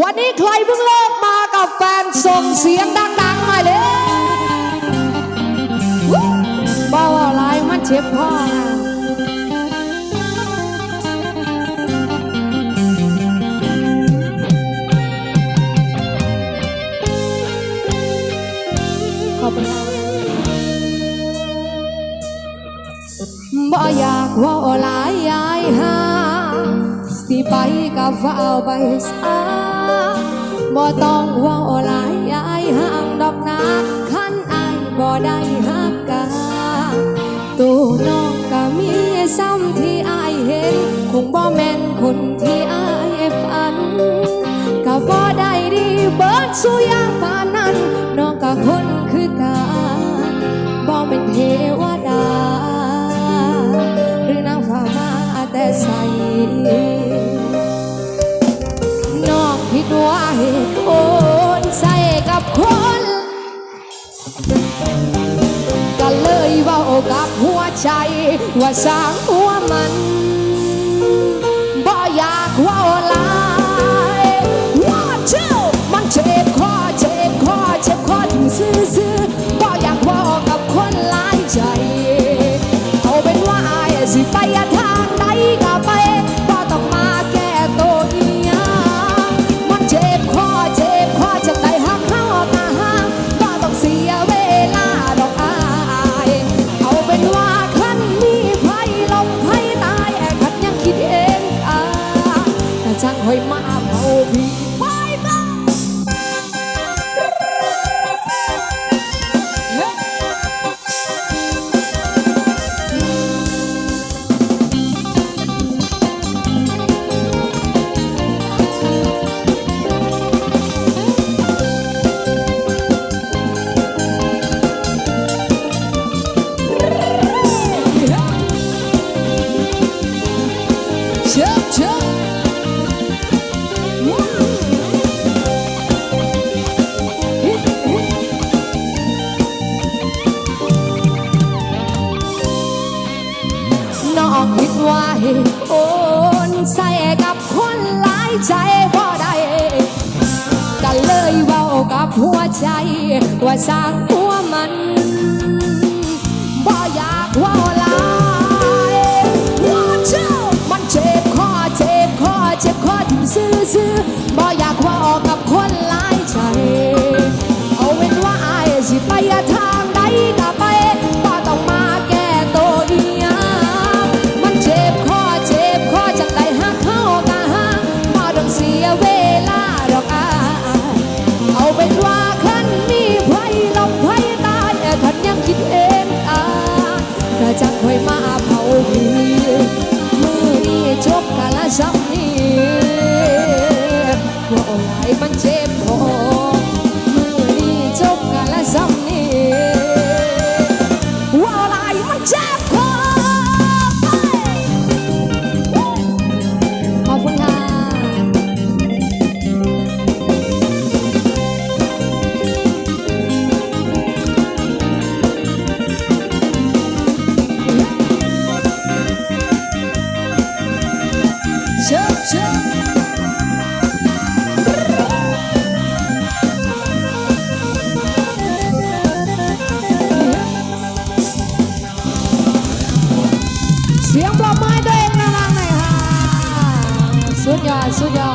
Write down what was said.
วันนี้ใครเพิ่งเลิกมากับแฟนส่งเสียงดังๆหน่อยเลยวู้บ้าอะไรมันเจ็บพ่อนะขอบคุณครับบ่อยากเว่าหลายยายหาสิไปกับเฝ้าไปสา บ่ต้องว่าหลายยายห่างดอกนาคันอายบ่ได้ฮักกาตัวน้องก็มีซ้ำที่อายเห็น คงบ่แม่นคนที่อายฝันก็บ่ได้ดีเบิดสู้อย่างปานนั้นน้องก็คนคือกันบ่เป็นเทวดา หรือนางฟ้ามาแต่ใส โอนใส่กับคน ก็เลยเว่ากับหัวใจว่าสร้างหัวมัน แอกผิดว่าเหตุผลใส่กับคนหลายใจบ่ได้ก็เลยเว้ากับหัวใจ ว่าสร้างหัวมันบ่อยากว่า จักค่อยมาเผาผีมือนี้ชกกะละซ้ำ เ